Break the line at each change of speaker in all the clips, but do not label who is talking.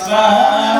passar.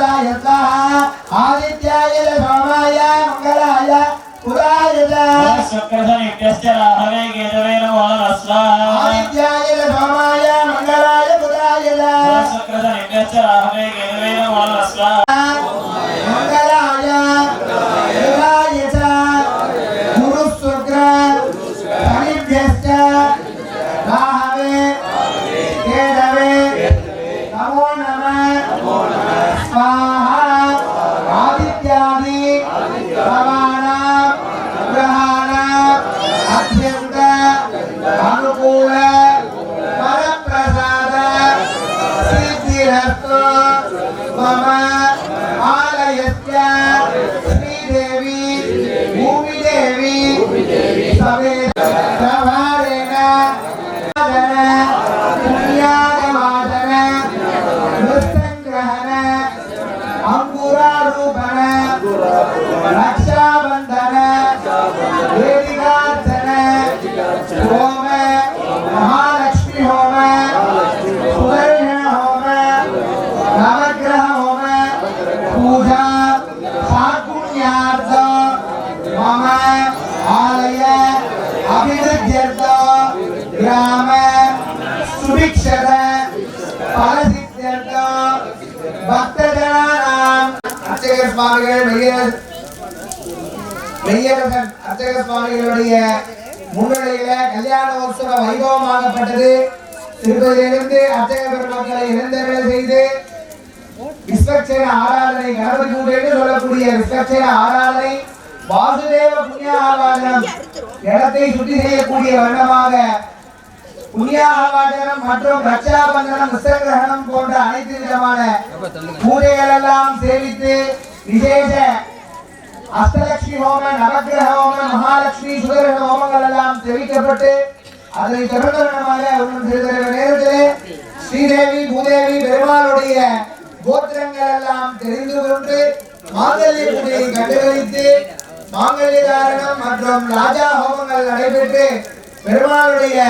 మంగళాయ ఆదిత్యాయ సోమాయ మంగళాయ పురాయ చక్రధని ఇత్యస్య రాహవే ఆదిత్యాది. భవ ఆలయ అభివృద్ధ్యర్థ గ్రామ సుభిక్షత ఫలసిద్ధ్యర్థ భక్తజనానాం అర్చక சுவாமிகள் மெய்யரசன் மெய்யரசன் அர்ச்சக சுவாமிகளுடைய முன்னிலையில கல்யாண உற்சவ வைபவமாகப்பட்டது. திருப்பதியிலிருந்து அர்ச்சக பெருமக்களை இழந்தவர்கள் செய்து விஸ்வக்சேன ஆராதனை கணபதி என்று சொல்லக்கூடிய விஸ்வக்சேன ஆராதனை வாசுதேவ புண்ணியாவாதனம் இடத்தை சுத்தி செய்யக்கூடிய வண்ணமாக புண்ணியாவாதனம் மற்றும் ரட்சாபந்தனம் கிருஷ்ணகிரகணம் போன்ற அனைத்து விதமான பூஜைகள் எல்லாம் சேவித்து விசேஷ அஷ்டலட்சுமி ஹோம நவகிரக ஹோம மகாலட்சுமி சுதகிரக ஹோமங்கள் எல்லாம் தெரிவிக்கப்பட்டு அதனை தொடர்ந்தவனமாக நேரத்திலே ஸ்ரீதேவி பூதேவி பெருமாளுடைய கோத்திரங்கள் எல்லாம் தெரிந்து கொண்டு மாதல்லி கண்டுகளித்து மாங்கல்ய தாரணம் மற்றும் ராஜா ஹோமங்கள் நடைபெற்று பெருமாளுடைய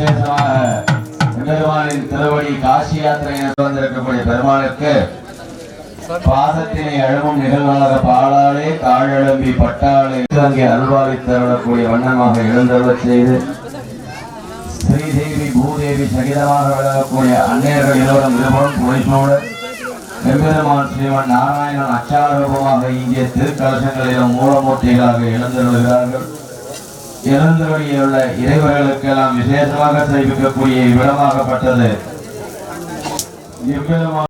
விசேஷமாக எம்பெருமானின் திருவடி காசி யாத்திரை வந்திருக்கக்கூடிய பெருமானுக்கு பாதத்தினை அழகும் நிகழ்வாக பாடாளே காழெழும்பி பட்டாளே அங்கே அல்வாரி தரக்கூடிய வண்ணமாக எழுந்தருளச் செய்து ஸ்ரீதேவி பூதேவி சகிதமாக விளங்கக்கூடிய அன்னையர்கள் இருவரும் இருவரும் புழைப்போடு எம்பெருமான் ஸ்ரீமன் நாராயணன் அச்சாரூபமாக இங்கே திருக்கலசங்களிலும் மூலமூர்த்திகளாக எழுந்தருள்கிறார்கள். எழுந்தருளியில் உள்ள இறைவர்களுக்கெல்லாம் விசேஷமாக செய்விக்கக்கூடிய இவ்விடமாகப்பட்டது. எம்பெருமான்